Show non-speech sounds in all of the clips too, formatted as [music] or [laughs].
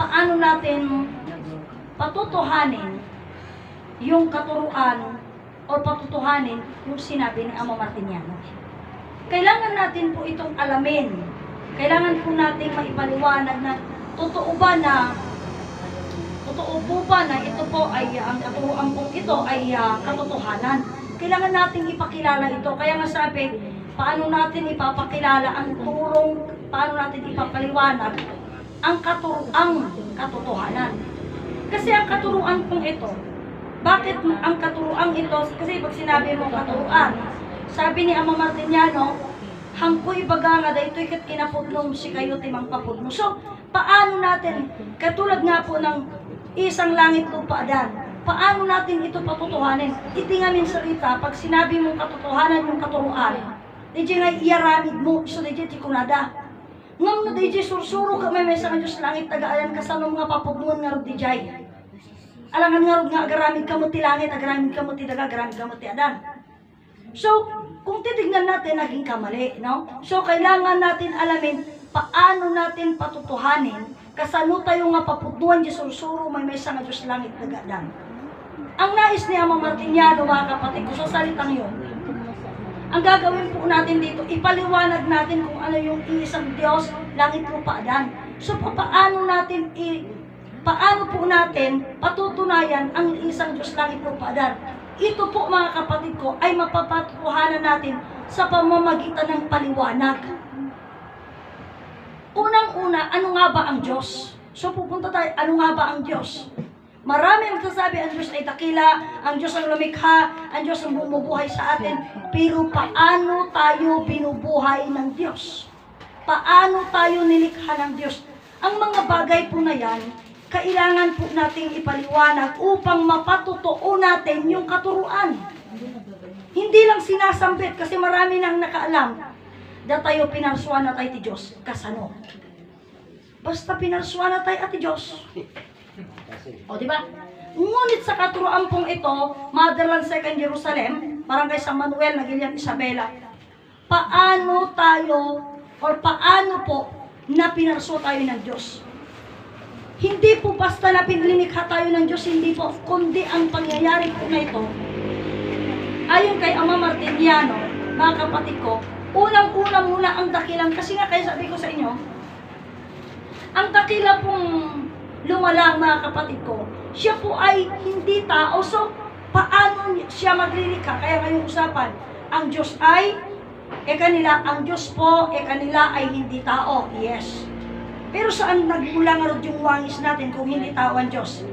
paano natin patutuhanin yung katuruan o patutuhanin yung sinabi ni Ama Martiniano. Kailangan natin po itong alamin. Kailangan po nating maipaliwanag na totoo ba na totoo po ba na ito po ay ang katuruan po ito ay ah, katotohanan. Kailangan nating ipakilala ito. Kaya nga sabi, paano natin ipapakilala ang turong, paano natin ipapaliwanag ang katuruang katotohanan. Kasi ang katuruan pong ito, bakit ang katuruan ito? Kasi pag sinabi mo katuruan, sabi ni Ama Martiniano, hangkoy baga nga da ito'y kat kinapudlong si kayo timang papudlo. So, paano natin, katulad nga po ng isang langit lupa adan, paano natin ito patutuhanin? Itingamin salita, pag sinabi mong katotohanan yung katuruan, di nga iyaramid mo, so di kunada. Ngam na di sursuro ka may may sa Diyos langit tagaayan ka sa mga papugmuan nga rod jay. Alangan nga rod nga agaramid ka mo ti langit, agaramid ka mo ti daga, agaramid ka mo ti adan. So, kung titignan natin, naging kamali, no? So, kailangan natin alamin paano natin patutuhanin kasano tayo nga paputuan di sursuro may may nga Diyos langit nagadan. Ang nais ni Ama Martiniano, mga kapatid ko, sa salitang yun, ang gagawin po natin dito, ipaliwanag natin kung ano yung isang Diyos, langit lupa adan. So, pa- paano natin i paano po natin patutunayan ang isang Diyos langit lupa adan? Ito po mga kapatid ko ay mapapatuhanan natin sa pamamagitan ng paliwanag. Unang-una, ano nga ba ang Diyos? So pupunta tayo, ano nga ba ang Diyos? Marami ang nagsasabi ang Diyos ay takila, ang Diyos ang lumikha, ang Diyos ang bumubuhay sa atin. Pero paano tayo binubuhay ng Diyos? Paano tayo nilikha ng Diyos? Ang mga bagay po na yan, kailangan po nating ipaliwanag upang mapatotoo natin yung katuruan. Hindi lang sinasambit kasi marami nang nakaalam da tayo pinarsuan na tayo ti Diyos. Kasano? Basta pinarsuan na tayo at ti Diyos. O, di ba? Ngunit sa katuroan pong ito, Motherland Second Jerusalem, Barangay San Manuel, Nagilian Isabela, paano tayo, or paano po, na pinarso tayo ng Diyos? Hindi po basta na pinlinikha tayo ng Diyos, hindi po, kundi ang pangyayari po na ito, ayon kay Ama Martiniano, mga kapatid ko, unang-una muna ang dakilang, kasi nga kaya sabi ko sa inyo, ang dakila pong lumalang mga kapatid ko, siya po ay hindi tao. So, paano siya maglilikha? Kaya ngayong usapan, ang Diyos ay, e kanila, ang Diyos po, e kanila ay hindi tao. Yes. Pero saan nagmula nga yung wangis natin kung hindi tao ang Diyos?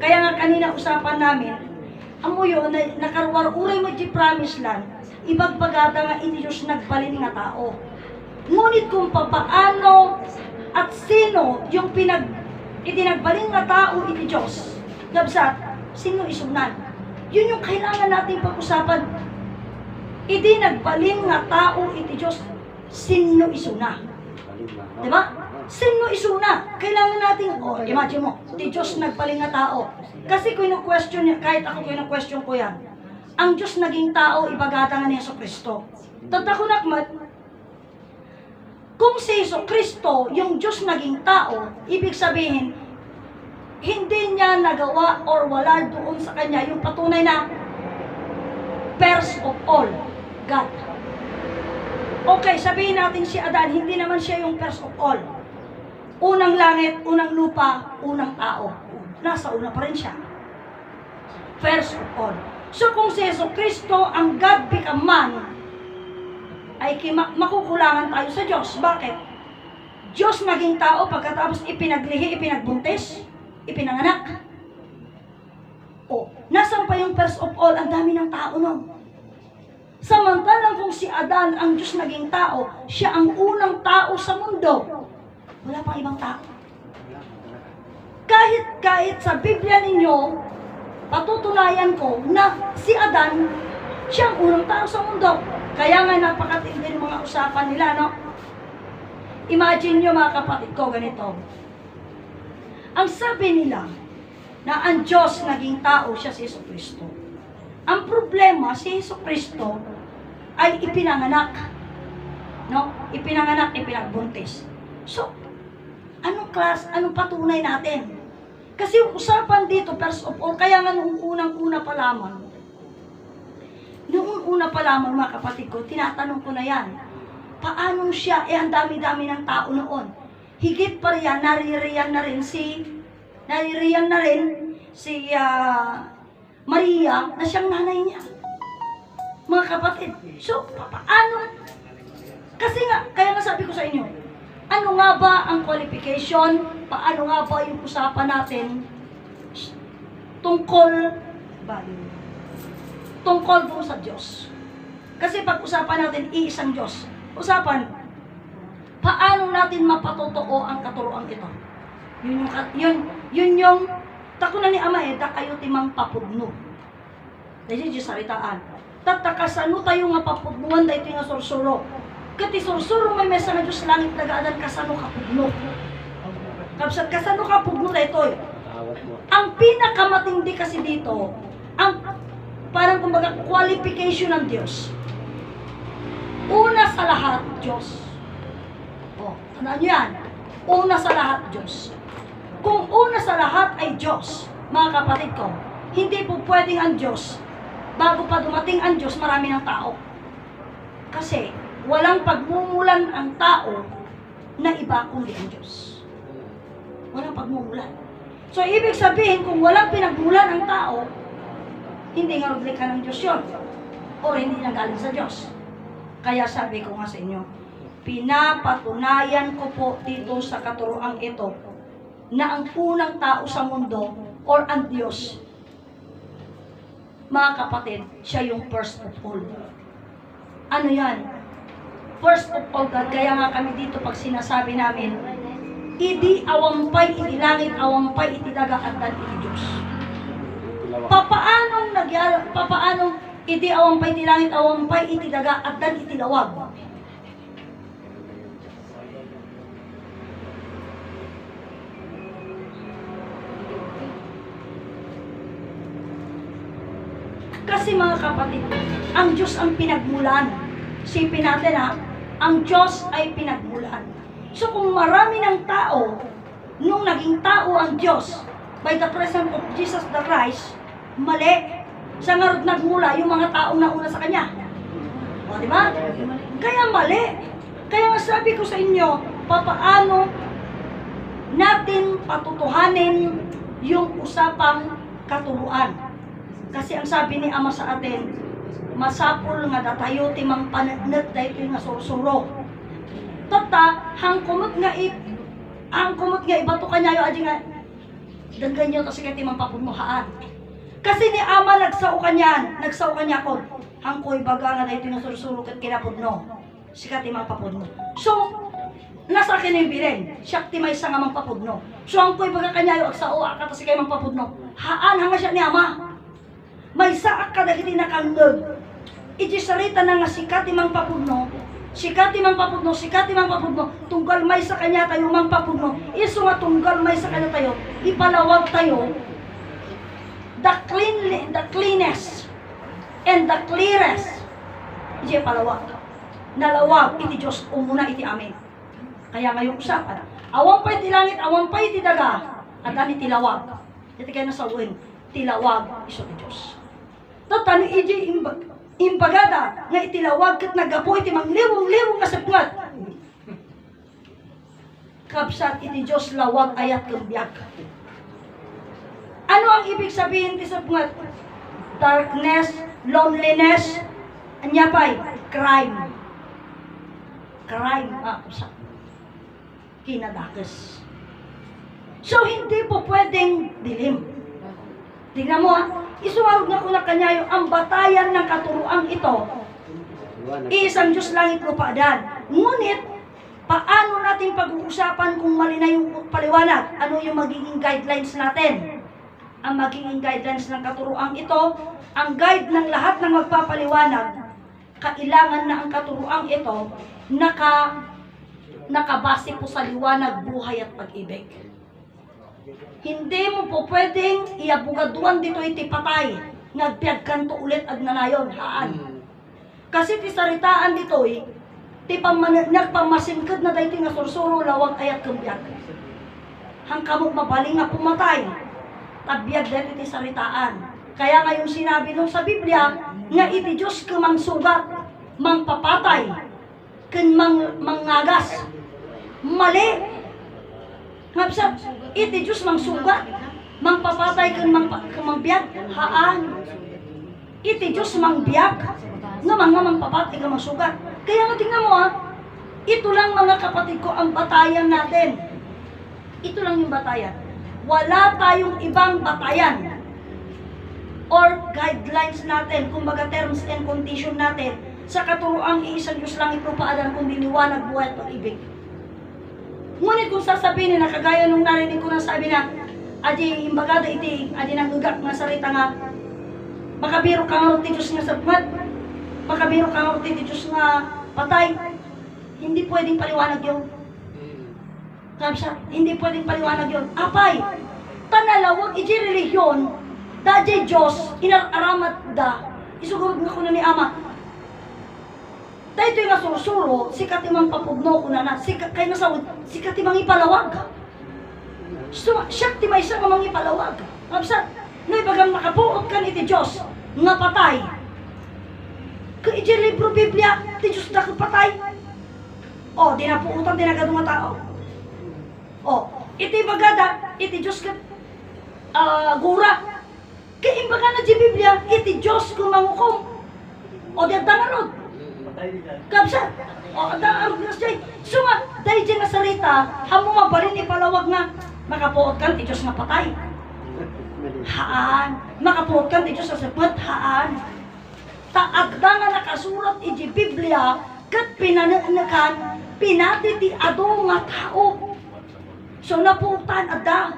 Kaya nga kanina usapan namin, amo yun, na, nakarwar uray mo di promise land, ibagbagata nga hindi Diyos nagbalin nga tao. Ngunit kung papaano at sino yung pinag itinagbalin nga tao iti Diyos, gabsat, sino isunan? Yun yung kailangan natin pag-usapan. Idi nagbalin nga tao iti Diyos, sino isuna? Di ba? Sino isuna? Kailangan natin, oh, imagine mo, ti Diyos nagbalin nga tao. Kasi kung question niya, kahit ako kung question ko yan, ang Diyos naging tao, ibagata nga ni Yeso Kristo. Tata ko nakmat, kung si Yeso Kristo, yung Diyos naging tao, ibig sabihin, hindi niya nagawa or wala doon sa kanya yung patunay na first of all, God. Okay, sabihin natin si Adan, hindi naman siya yung first of all. Unang langit, unang lupa, unang tao. Nasa una pa rin siya. First of all. So kung si Yeso Kristo ang God become man, ay makukulangan tayo sa Diyos. Bakit? Diyos naging tao pagkatapos ipinaglihi, ipinagbuntis, ipinanganak. O, nasan pa yung first of all? Ang dami ng tao nun. Samantalang kung si Adan ang Diyos naging tao, siya ang unang tao sa mundo. Wala pang ibang tao. Kahit kahit sa Biblia ninyo, patutunayan ko na si Adan, siya ang unang tao sa mundo. Kaya nga napakatindi ng mga usapan nila, no? Imagine nyo mga kapatid ko, ganito. Ang sabi nila, na ang Diyos naging tao siya si Yesu Kristo. Ang problema, si Yesu Kristo ay ipinanganak. No? Ipinanganak, ipinagbuntis. So, Anong class, anong patunay natin? Kasi yung usapan dito, first of all, kaya nga noong unang-una pa lamang, noong una pa lamang mga kapatid ko, tinatanong ko na yan, paano siya, eh ang dami-dami ng tao noon. Higit pa riyan, naririyan na rin si, naririyan na rin si ah, Maria na siyang nanay niya. Mga kapatid, so pa- paano? Kasi nga, kaya nga sabi ko sa inyo, ano nga ba ang qualification? Paano nga ba yung usapan natin tungkol tungkol po sa Diyos? Kasi pag-usapan natin iisang Diyos, usapan, paano natin mapatotoo ang katuroan ito? Yun yung, yun, yun yung, tako na ni Ama eh, kayo timang papudno. Dahil yung saritaan. Tatakasano tayo nga papudnuan dahil ito nga sursuro. Kati sursuro may mesa nga Diyos langit nagaadan kasano kapudno. Kapsat kasano kapudno dahil ito Ang pinakamatindi kasi dito, ang parang kumbaga qualification ng Diyos. Una sa lahat, Diyos. O, tandaan nyo yan. Una sa lahat, Diyos. Kung una sa lahat ay Diyos, mga kapatid ko, hindi po pwedeng ang Diyos, bago pa dumating ang Diyos, marami ng tao. Kasi, walang pagmumulan ang tao na iba kundi ang Diyos. Walang pagmumulan. So, ibig sabihin, kung walang pinagmulan ang tao, hindi nga replika ng Diyos yun. O hindi nagaling sa Diyos. Kaya sabi ko nga sa inyo, pinapatunayan ko po dito sa katuroang ito na ang unang tao sa mundo or ang Diyos, mga kapatid, siya yung first of all. Ano yan? First of all, God, kaya nga kami dito pag sinasabi namin, idi awampay, idi langit, awampay, iti daga, at dan iti Diyos. Papaanong nagyara, papaanong iti awampay, iti langit, awampay, iti daga, at dan iti lawag. Kasi mga kapatid, ang Diyos ang pinagmulan. Sipin natin ha, ang Diyos ay pinagmulan. So kung marami ng tao, nung naging tao ang Diyos, by the presence of Jesus the Christ, mali. Sa nga nagmula yung mga taong nauna sa Kanya. O, di ba? Kaya mali. Kaya nga sabi ko sa inyo, papaano natin patutuhanin yung usapang katuruan. Kasi ang sabi ni Ama sa atin, masapul nga datayo timang panagnet dahil nga sursuro. Tata, hang kumot nga i ang kumot nga ibato kanya yo aji nga daggan nyo kasi kay timang papunuhaan. Kasi ni Ama nagsao kanyan, nagsao kanya ko. Hang ko'y baga nga dahil nga sursuro kat kinapudno. Sikat timang papudno. So, nasa akin yung biren. Siya timay sa nga mang papudno. So, ang ko'y baga kanya yo agsao akata si kay mang papudno. Haan hanga siya ni Ama may saak ka dahil nakanggag. Ijisarita na nga sikati mang papudno, sikati mang papudno, sikati mang papudno, tunggal may sa kanya tayo mang papudno, iso nga tunggal may sa kanya tayo, ipalawag tayo, cleanly, the cleanest, and the clearest, ije palawag. Nalawag, iti Diyos, umuna iti amin. Kaya ngayong usapan, awang pa iti langit, awang pa iti daga, at ani tilawag. Iti kayo nasawin, tilawag, iso ti Diyos. Tatan iji imbag, imbagada nga itilawag kat nagapo iti mangliwong-liwong nga sapngat. Kapsat iti Diyos lawag ayat kembyak. Ano ang ibig sabihin ti sapngat? Darkness, loneliness, anya pa'y crime. Crime, ah, sa kinadakes. So, hindi po pwedeng dilim. Tingnan mo ha, isuwarog na ko na kanyayo ang batayan ng katuruang ito. Isang Diyos langit lupadan. Ngunit, paano natin pag-uusapan kung mali na yung paliwanag? Ano yung magiging guidelines natin? Ang magiging guidelines ng katuruang ito, ang guide ng lahat ng magpapaliwanag, kailangan na ang katuruang ito naka nakabase po sa liwanag, buhay at pag-ibig. Hindi mo po pwedeng iabugaduan dito iti patay. Nagpiag kanto ulit ag nanayon, haan. Kasi ti saritaan dito eh, ti paman, nagpamasingkad na dahi nga sursuro lawag ayat kambiyag. hang kamot mabaling nga pumatay. Tabiyag dahil iti salitaan. Kaya ngayon sinabi nung sa Biblia, nga iti Diyos ka mang sugat, mang papatay, ken mang mangagas. Mali. Nga sa, iti Diyos mang sugat, mang papatay ken mang, mang biyag. Haan. Iti Diyos mang biyag, nga mga mang papatay ka mang sugat. Kaya nga tingnan mo ha, ito lang mga kapatid ko ang batayan natin. Ito lang yung batayan. Wala tayong ibang batayan or guidelines natin, kumbaga terms and condition natin sa katuroang iisang Diyos lang ito paadan kundi liwanag, buhay at pag-ibig. Ngunit kung sasabihin na kagaya nung narinig ko na sabi na Adi imbagada iti, adi nanggagak nga salita nga makabiro ka nga ti Diyos nga sabmat, makabiro ka nga ti Diyos nga patay, hindi pwedeng paliwanag yun. Kapsa, hindi pwedeng paliwanag yun. Apay, tanalawag iti relihiyon, da di Diyos, inararamat da, isugurod nga ko na ni Ama. Dahil ito nga sursuro, si katimang papugno ko na na, si kay nasawod, si katimang ipalawag. So, siya ti may isang mga ipalawag. Kapsa, no ibagang nakabuot ka ni ti Diyos, nga patay. Ka iti libro Biblia, ti Diyos na patay. O, na puutan, di na ganun nga tao. O, iti bagada, iti Diyos ka, ah, gura. Kaya imbaga na di Biblia, iti Diyos kung mangukom. O, di at dangarod. Kapsa, o, dangarod na siya. Nga, dahil dyan nga sarita, hamo mabalin ipalawag nga, makapuot kan, ti Diyos nga patay. Haan. Makapuot kan, ti Diyos nga sapat, haan. Taagda nga nakasulat iti Biblia, kat pinananakan, pinati ti ado nga tao. So naputan ada.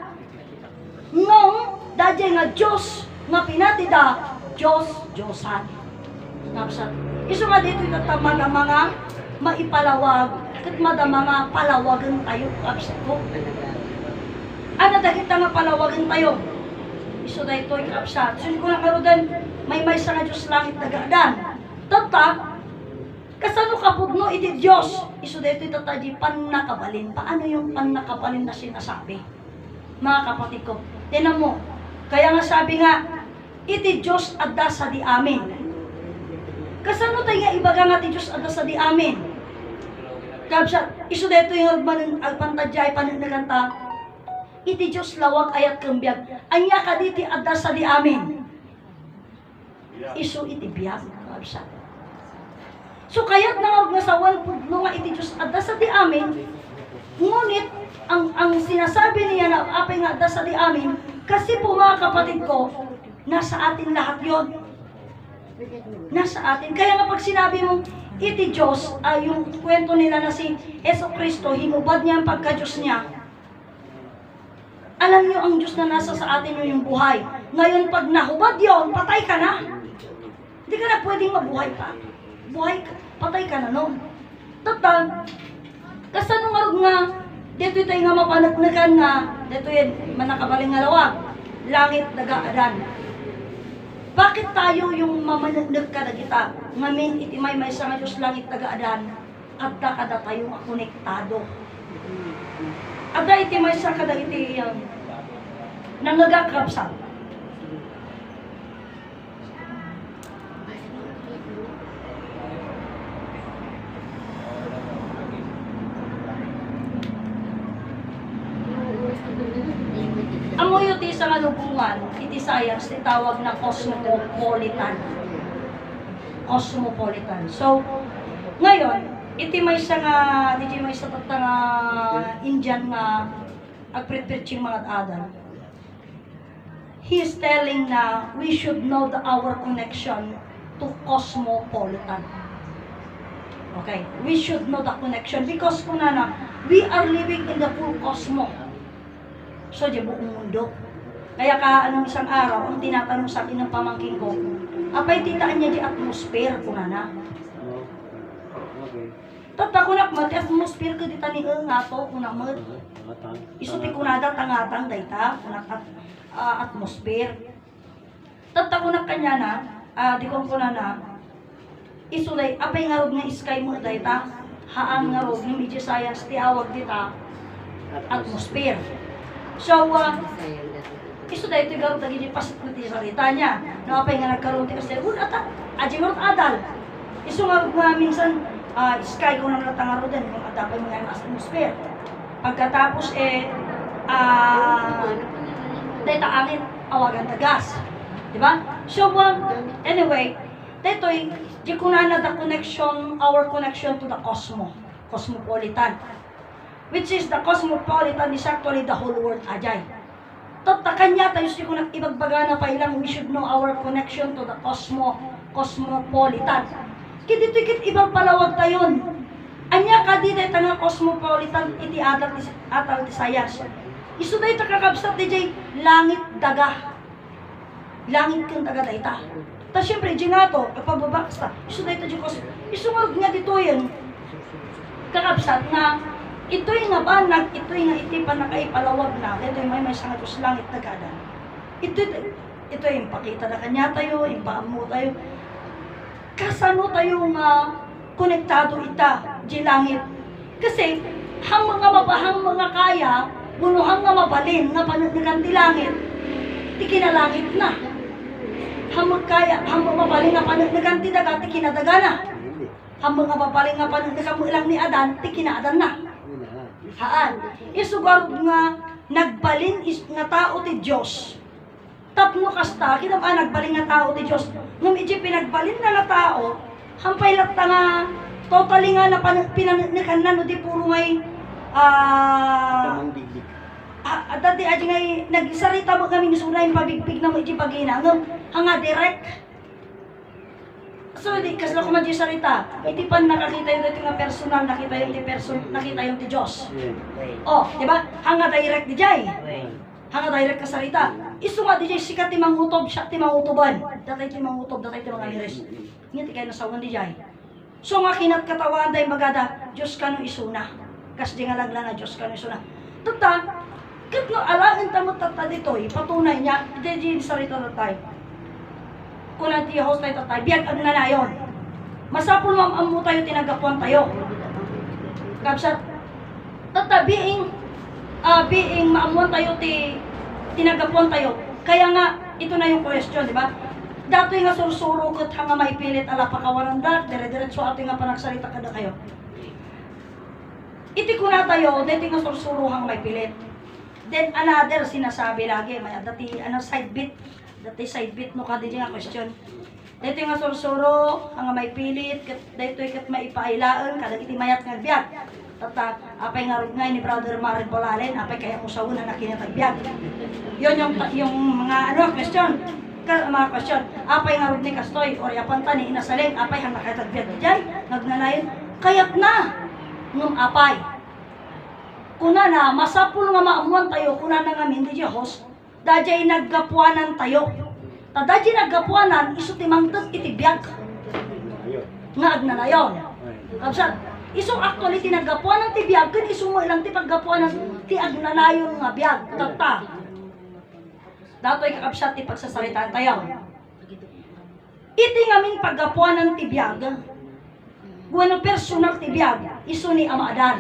Ngong, dadya nga Diyos, nga pinati da, Diyos, Diyosan. Napsa. Iso nga dito yung mga mga maipalawag, kat mada mga palawagan tayo, kapsa ko. Ano dahil nga palawagan tayo? Iso da ito yung kapsa. Sun ko lang karodan, may may sa nga Diyos langit nagadan. Tata, kasano kapugno iti Diyos? Iso da ito tataji panakabalin. Paano yung panakabalin na sinasabi? Mga kapatid ko, tinan mo, kaya nga sabi nga, iti Diyos adda sa di amin. Kasano tayo ibaga nga ti Diyos adda sa di amin? Kapsa, iso da ito yung alpan- alpantadjay pananaganta, iti Diyos lawag ayat kambiyag. Anya ka diti adda sa di amin. Iso iti biyag. Kapsa. So kaya't nga nga sa pugno nga iti Diyos adda sa di amin, ngunit ang ang sinasabi niya na apay nga adda sa di amin, kasi po mga kapatid ko, nasa atin lahat yon Nasa atin. Kaya nga pag sinabi mong iti Diyos, ay yung kwento nila na si Eso Kristo, hinubad niya ang pagka-Diyos niya, alam niyo ang Diyos na nasa sa atin yun yung buhay. Ngayon, pag nahubad yon, patay ka na. Hindi ka na pwedeng mabuhay pa. Buhay ka, patay ka na noon. Total, kasano nga nga, dito tayo nga mapanagnagan nga, dito yan, manakabaling nga lawag, langit nagaadan. Bakit tayo yung mamanagdag ka na kita? Ngamin itimay may sa nga Diyos langit nagaadan, adda kada tayo nga konektado. Adda itimay sa kada iti um, yung ti sa kalubungan, iti science, tawag na cosmopolitan. Cosmopolitan. So, ngayon, iti may sa nga, iti may sa tata nga Indian nga agprit-pritching mga adal. He is telling na we should know the our connection to cosmopolitan. Okay, we should know the connection because kuna na, we are living in the full cosmos. So, di buong mundo. Kaya ka, anong isang araw, ang tinatanong sa akin ng pamangking ko, apay titaan niya di atmosphere ko na na. Tata ko na, mati atmosphere ko di tani nga to, kuna mo, isuti ko na da, tangatang dayta, kuna at, ah, atmosphere. Tata ko na kanya na, ah, di ko ko na na, isulay, apay nga rog nga sky mo dayta, haan nga rog, yung media science, ti awag dita, atmosphere. So, uh, iso dahil ito garo tagi pasit na ti salita niya. Nakapay nga nagkaroon ti kasi, un ata, aji nga adal. Iso nga nga minsan, ah, sky ko nang natangaro din, yung atapay mga nasa atmosphere. Pagkatapos eh, ah, dahil taangin, awagan ta gas. Di ba? So, um, anyway, dito'y, di ko na na the connection, our connection to the cosmo, cosmopolitan. Which is the cosmopolitan is actually the whole world ajay. Totta kanya tayo si ko ibagbaga na pa ilang we should know our connection to the cosmo, cosmopolitan. Kaya dito kit ibang palawag tayon. Anya ka di dito nga cosmopolitan iti atal atal sayas. Isu day ta kakabsat di jay langit daga. Langit kang daga dayta. Ta syempre di nga to kapababaksta. Isu day ta di kos. Isu nga dito yan. Kakabsat na ito'y nga banag, ito'y nga iti pa nakaipalawag na, ito'y may may sangat sa langit na gadan. Ito, ito yung pakita na kanya tayo, yung paamo tayo. Kasano tayo nga konektado ita, di langit. Kasi, hang mga mabahang mga kaya, bunuhang nga mabalin, nga panagnagan ti langit, ti kinalangit na. Hang magkaya, hang mga mabalin nga panagnagan ti daga, ti kinadaga na. Hang mga mabalin nga panagnagan mo ilang ni Adan, ti kinaadan na. Haan. Isugar nga nagbalin is nga tao ti Dios. Tapno kasta kita ba nagbalin nga tao ti Dios. Ngum iti pinagbalin na nga tao, hampay latta nga totally nga na pinanikan na no di puro ngay ah Tamang digdig. ah, dati aji ngay nagsarita mo kami suna yung pabigbig na mo iti pagina ngum hanga direct So, di, kasi ako madyo sarita, iti pan nakakita yung dati nga personal, nakita yung ti person, nakita yung ti Diyos. Oh, di ba? Hanga direct di jay. Hanga direct ka sarita. Isu nga di jay sikat ti mangutob, siya ti mangutoban. Datay ti mangutob, datay ti mga lires. Nga ti kayo nasawan di jay. So nga kinat katawan day magada, Diyos ka no isuna. Kas di nga lagla na Diyos ka no isuna. Tata, kat no alangan tamo tata dito, ipatunay niya, di di sarita na tayo. Kung ti host tayo tatay, biyag ang nanayon. Masapul mamamu tayo, tinagapuan tayo. Kapsat, tata being ah being maamuan tayo ti tinagapuan tayo. Kaya nga ito na yung question, di ba? Dato nga sursuro kat hanga maipilit ala pakawaran da, dire-diretso ato nga panagsalita kada kayo. Iti ko na tayo, dito nga sursuro hang maipilit. Then another sinasabi lagi, may dati ano side bit, dati side bit no kada nga question. Dito nga sursuro, hanga may pilit, dito kat maipailaan, kada iti mayat nga biyag. Tata, apay nga nga ni brother Marin Polalen, apay kaya mo sa una na kinatagbiag. Yun yung, yung mga ano, question. Ka, mga question. Apay nga ni Kastoy, or yapanta ni Inasaleng, apay hang nakatagbiag. Diyan, nagnanayon, kayat na, ngum apay. Kuna na, masapul nga maamuan tayo, kuna na nga hindi di host, dajay naggapuanan tayo. Tadajay naggapuanan, iso timangtag itibiyag. Nga agnanayon. Ay. Kapsat, isong actually tinagapuan ng tibiyag, kan isong mo ilang ti paggapuan ng ti agnanayon nga biyag, tata. Dato'y kakapsat ti pagsasalitaan tayo. Iti ngamin paggapuan ng tibiyag, bueno personal tibiyag, iso ni Ama Adan.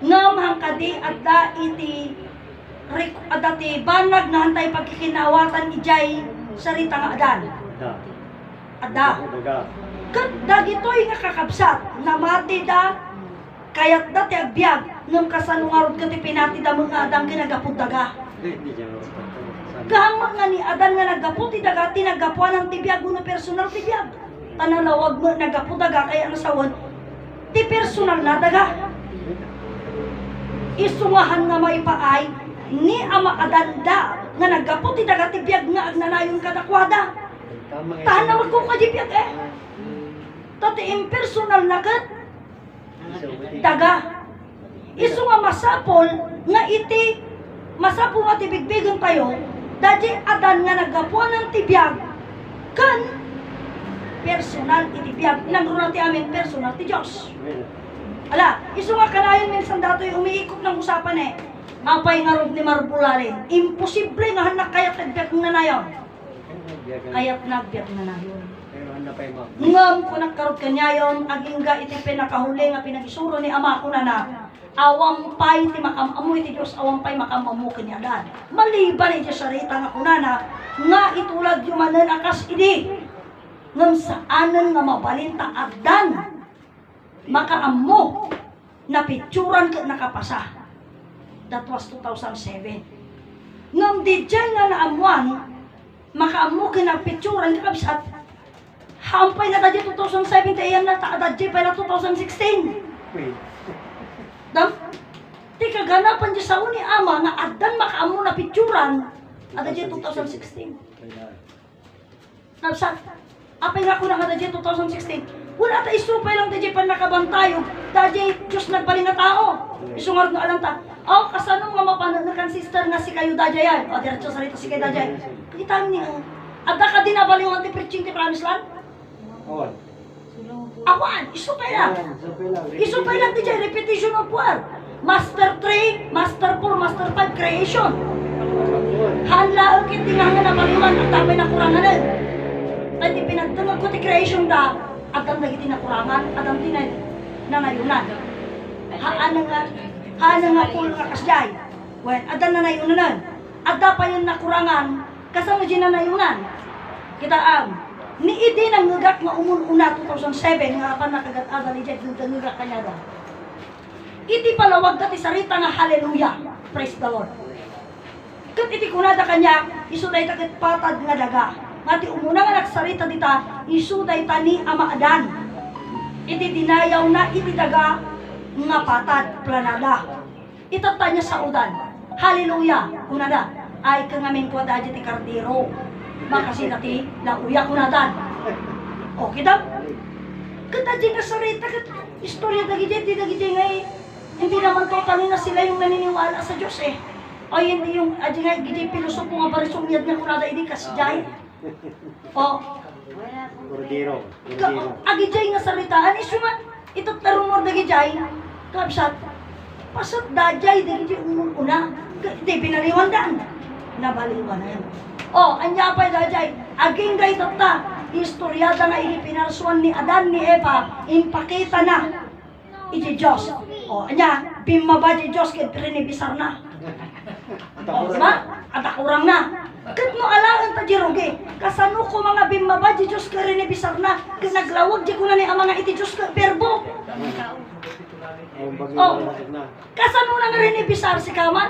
Ngam hangkadi adda iti rik- adda ti banag na hantay pagkikinawatan ijay sarita nga Adan. Da. Adda. Daga. Kat dagitoy nga kakabsat, namati da, kayat da ti agbyag, ngam kasanungarod ka ti pinati da mga adang kinagapod daga. Nga ni adan nga nagapod ti daga, tinagapuan ng tibiyag, uno personal tibiyag. Tanalawag mo, nagapod daga, kaya ang sawan, ti personal na daga. Isungahan nga may paay, ni ama adanda, nga nagapod ti daga tibiyag nga agnanayon kadakwada. Tahan na magkukadibiyag eh. Tati impersonal na kat, daga. Isu nga masapol nga iti masapol nga tibigbigan tayo dadi adan nga nagapuan ng tibiyag kan personal iti biyag nagro ti amin personal ti Dios. Ala, isu nga kanayon minsan datoy umiikot ng usapan eh. Apay nga rod ni Marbulalin. Imposible nga hanak kayat nagbiyak na nayon. Kayat nagbiyak na nayon. Ngam ko nagkarot kanyayon, aging ga iti pinakahuli nga pinagisuro ni ama ko na na. awampay ti makamamoy ti Diyos awampay makamamu kanyadan. Maliban iti sarita nga kunana nga itulad yumanen akas idi ngam saanen nga mabalinta addan makaammo na picturan ka nakapasa. That was 2007. Ngam di dyan nga naamuan, makaammo ka na picturan nakapsat. Hampay na tadi 2007 tayo na ta tadi pa na 2016. Wait. Dam, ti kaganapan di sa uni ama nga addan makaammo na picturan ada di 2016. Kailangan. Napsat, apay nga ko na dyan 2016. Wala ta isupay lang dyan pan nakabantayo. Dadi, Diyos nagpaling nga tao. Isungarod nga alam ta. Oh, kasano nga mapanakan sister nga si kayo dadya yan. O, diretso sa rito si kayo dadya. Kita ni, uh, ada ka din nabaliwan ti preaching ti promise land? Awan. Awan, isupay lang. Isupay lang. Lang dyan, repetition of word. Master 3, Master 4, Master 5, creation. Awan. Hanlaan kit tingangan na maliwan ang tapay na kurangan na. Ay di pinagtungag ko ti creation da, agam na giti na kurangan, agam ti na nangayunan. Haan nga, haan nga pulo nga kasjay. Wen, adan na nayunan. Ada pa yun na kurangan, kasama di na nayunan. Kita am, ni idi nang ngagak nga umun-una 2007 nga pa nakagat-aga ni Jed ng ngagak kanya. Iti palawag dati sarita nga hallelujah. Praise the Lord. Kat iti kunada kanya, isuday takit patad nga daga. Ngati umuna nga nagsarita dita, isuday tani amaadan. Iti dinayaw na iti daga nga patad planada. Itata niya sa udan. Hallelujah. Kunada. Ay kangamin ko da ti kardiro. Makasi dati lauya kunadan. O kita Kata di nga sarita kat istorya dagi di dagi di nga eh. Hindi naman totally na sila yung naniniwala sa Diyos eh. O hindi yung adi nga gidi pilosopo [laughs] nga barisumyad nga kunada ini kasjay. O Cordero. ka, Cordero. agi jay nga salitaan isu nga ito tarumor dagi jay. Kabsat pasat dajay dagi jay umul una. Ka- Di pinaliwan dan. Nabaliwan na yan. O, anya pa dajay. Aging gay tata. Istoryada nga inipinarsuan ni Adan ni Eva. Impakita na. Iti Diyos. O, anya. Bimaba di Diyos kaya pinibisar na. O, diba? At akurang na. Kat mo alaan ta jiroge. Kasano ko mga bimaba di Diyos ka rin ibisar na. Kaya naglawag di ko na ni ang mga iti Diyos perbo. Oh. na na. Kasano na nga rin ibisar si Kaman?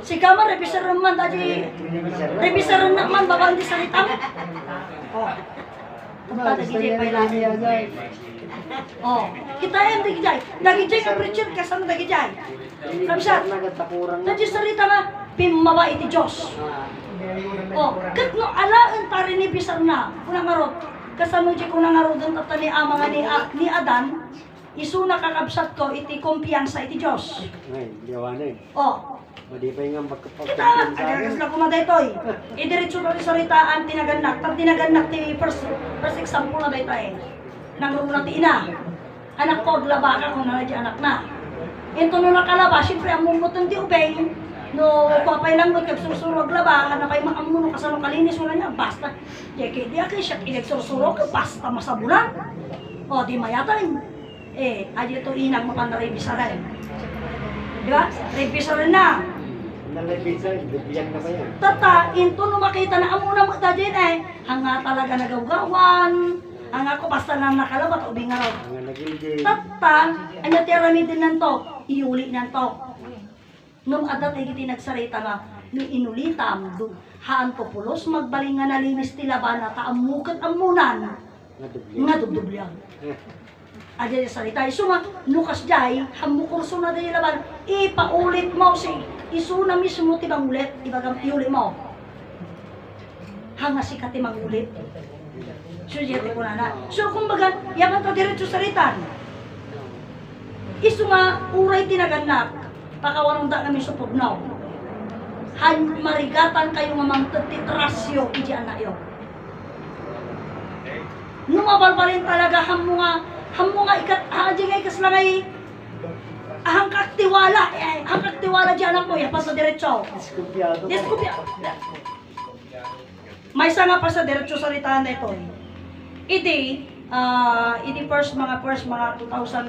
Si Kaman, rebisar naman dati. Rebisar naman babang di salitang. Oh. Tata dagi jay pa ilan. Oh, kita yan dagi jay. Dagi jay nga preacher kasano dagi jay. Kamsat. Nagatakuran na. Dadi sarita nga pimaba iti Diyos. Oh, kat no alaan ta rin ibisar na. Kuna ngarot. Kasano di kuna ngarot ang tatani ama nga ni, ni Adan. Isuna kakabsat ko iti kumpiyansa iti Diyos. Ay, gawa na eh. Oh, Madi pa yung kita magkapagpagpagpag sa agagas na kumaday toy. Idiretso ko rin saritaan tinaganak. Tag tinaganak ti first, first example na dayta eh. Nangunguna ti ina. Anak ko, glaba ka kung na di anak na. Ito no nakalaba, siyempre ang mumutan ti ubeng. No, papay lang mo, kagsursurog laba, na kay maamuno kasano kalinis mo na niya, basta. Jeke, di akay siya kinagsursurog, basta masabulan. O, di mayatan. Eh, inang mo ka na rebisaran. Di ba? Rebisaran na. Nalabisa, bibiyag na ba yan? Tata, into no makita na amo na magdadin eh. Hanga talaga nagawgawan. Hanga ko basta na nakalabat o bingaraw. Mga nagilgil. Tata, anya tirami din nanto, iuli nanto. Nung adat ay giti nagsarita nga, ni inulitam, do, haan ko pulos, magbaling nga nalinis ti labana, taamukat amunan, Nadubli. nga dubdubliang. Adi sa salita, isuma, nukas jay, hamukurso na din laban, ipaulit mo si, isuna mismo ti ulit, ibagam iuli mo. Hanga si kati mangulit. So, yete ko na na. So, kumbaga, yaman to diretso salitan. Isu nga, uray tinaganak, pakawanong da kami supugnaw. Han, marigatan kayo nga mang titrasyo, iji anak yo. Numabalbalin talaga hamo nga, hamo nga ikat, haji nga ikas lang ay, ahang kaktiwala, eh, ahang kaktiwala di anak mo, yapan sa diretso. Diskumpiyado. Yes, kupya. May isa nga pa sa diretso salitahan na ito. Iti, ah, iti first mga first mga 2000